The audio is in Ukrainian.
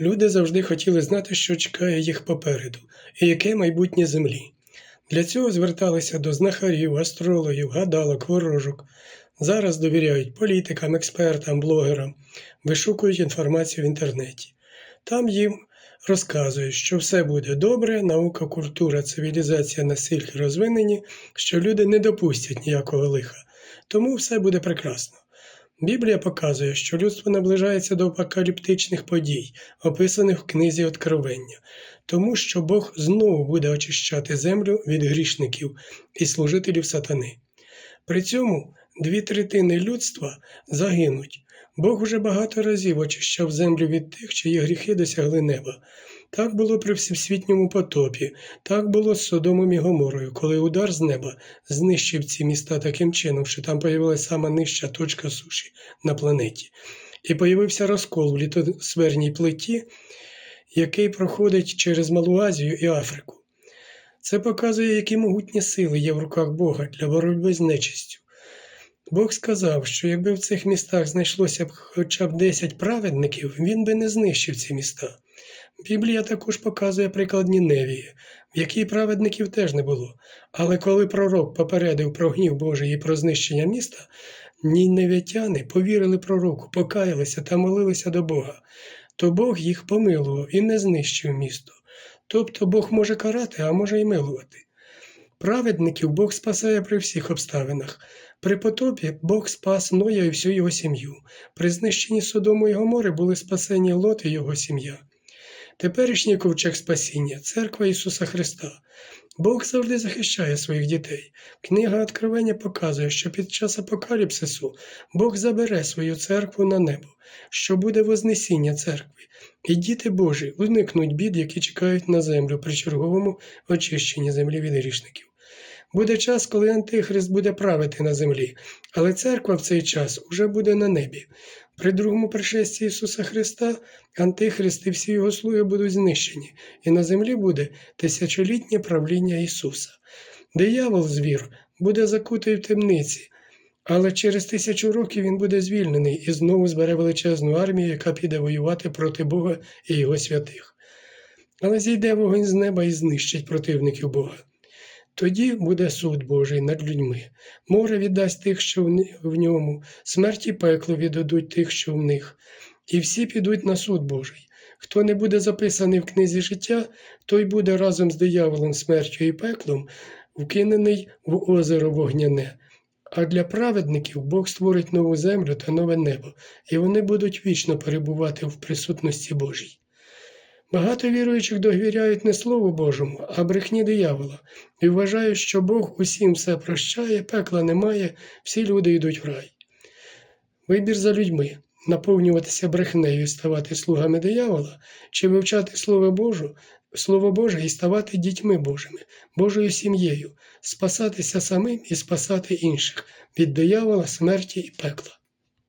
Люди завжди хотіли знати, що чекає їх попереду, і яке майбутнє землі. Для цього зверталися до знахарів, астрологів, гадалок, ворожок. Зараз довіряють політикам, експертам, блогерам, вишукують інформацію в інтернеті. Там їм розказують, що все буде добре, наука, культура, цивілізація настільки розвинені, що люди не допустять ніякого лиха. Тому все буде прекрасно. Біблія показує, що людство наближається до апокаліптичних подій, описаних в книзі Откровення, тому що Бог знову буде очищати землю від грішників і служителів сатани. При цьому дві третини людства загинуть. Бог уже багато разів очищав землю від тих, чиї гріхи досягли неба. Так було при всесвітньому потопі, так було з Содомом і Гоморою, коли удар з неба знищив ці міста таким чином, що там появилася сама нижча точка суші на планеті. І появився розкол в літосферній плиті, який проходить через Малу Азію і Африку. Це показує, які могутні сили є в руках Бога для боротьби з нечистю. Бог сказав, що якби в цих містах знайшлося б хоча б 10 праведників, він би не знищив ці міста. Біблія також показує приклад Ніневії, в якій праведників теж не було. Але коли пророк попередив про гнів Божий і про знищення міста, ніневітяни повірили пророку, покаялися та молилися до Бога, то Бог їх помилував і не знищив місто. Тобто Бог може карати, а може й милувати. Праведників Бог спасає при всіх обставинах. При потопі Бог спас Ноя і всю його сім'ю. При знищенні Содому і Гомори були спасені Лот і його сім'я. Теперішній ковчег спасіння церква Ісуса Христа. Бог завжди захищає своїх дітей. Книга Откровення показує, що під час апокаліпсису Бог забере свою церкву на небо, що буде вознесіння церкви, і діти Божі уникнуть бід, які чекають на землю при черговому очищенні землі від грішників. Буде час, коли Антихрист буде правити на землі, але церква в цей час уже буде на небі. При другому пришесті Ісуса Христа Антихрист і всі його слуги будуть знищені, і на землі буде тисячолітнє правління Ісуса. Диявол, звір, буде закутий в темниці, але через тисячу років він буде звільнений і знову збере величезну армію, яка піде воювати проти Бога і Його святих. Але зійде вогонь з неба і знищить противників Бога. Тоді буде суд Божий над людьми. Море віддасть тих, що в ньому, смерть і пекло віддадуть тих, що в них, і всі підуть на суд Божий. Хто не буде записаний в книзі життя, той буде разом з дияволом, смертю і пеклом вкинений в озеро вогняне. А для праведників Бог створить нову землю та нове небо, і вони будуть вічно перебувати в присутності Божій. Багато віруючих довіряють не Слову Божому, а брехні диявола, і вважають, що Бог усім все прощає, пекла немає, всі люди йдуть в рай. Вибір за людьми наповнюватися брехнею і ставати слугами диявола, чи вивчати Слово Боже, Слово Боже і ставати дітьми Божими, Божою сім'єю, спасатися самим і спасати інших від диявола, смерті і пекла.